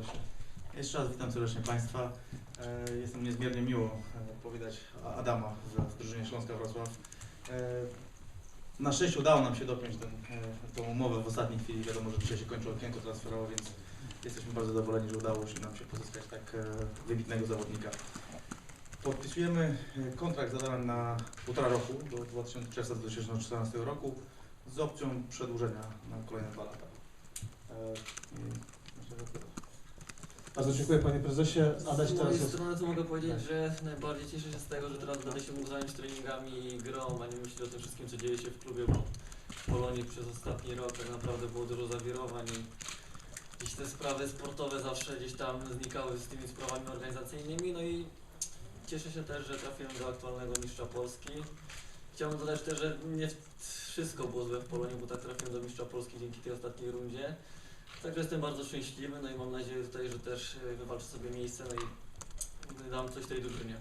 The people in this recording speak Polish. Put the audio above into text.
prezesie. Jeszcze raz witam serdecznie Państwa. E, Jest nam niezmiernie miło e, powitać Adama w drużynie Śląska Wrocław. E, Na szczęście udało nam się dopiąć tą umowę w ostatniej chwili. Wiadomo, że dzisiaj się kończy okienko transferowe, więc jesteśmy bardzo zadowoleni, że udało się nam się pozyskać tak wybitnego zawodnika. Podpisujemy kontrakt z Adamem na półtora roku, do 2000 czerwca 2014 roku, z opcją przedłużenia na kolejne dwa lata. E, i myślę, że tyle. Bardzo dziękuję panie prezesie. Adaś Z teraz mojej jest... strony to mogę powiedzieć, Tak. że najbardziej cieszę się z tego, że teraz będę się mógł zająć treningami i grą, a nie myśleć o tym wszystkim, co dzieje się w klubie, bo w Polonii przez ostatni rok tak naprawdę było dużo zawirowań i gdzieś te sprawy sportowe zawsze gdzieś tam znikały z tymi sprawami organizacyjnymi, no i cieszę się też, że trafiłem do aktualnego mistrza Polski. Chciałbym dodać też, że nie wszystko było złe w Polonii, bo tak trafiłem do mistrza Polski dzięki tej ostatniej rundzie. Także jestem bardzo szczęśliwy, no i mam nadzieję tutaj, że też e, wywalczę sobie miejsce, no i dam coś tej drużynie.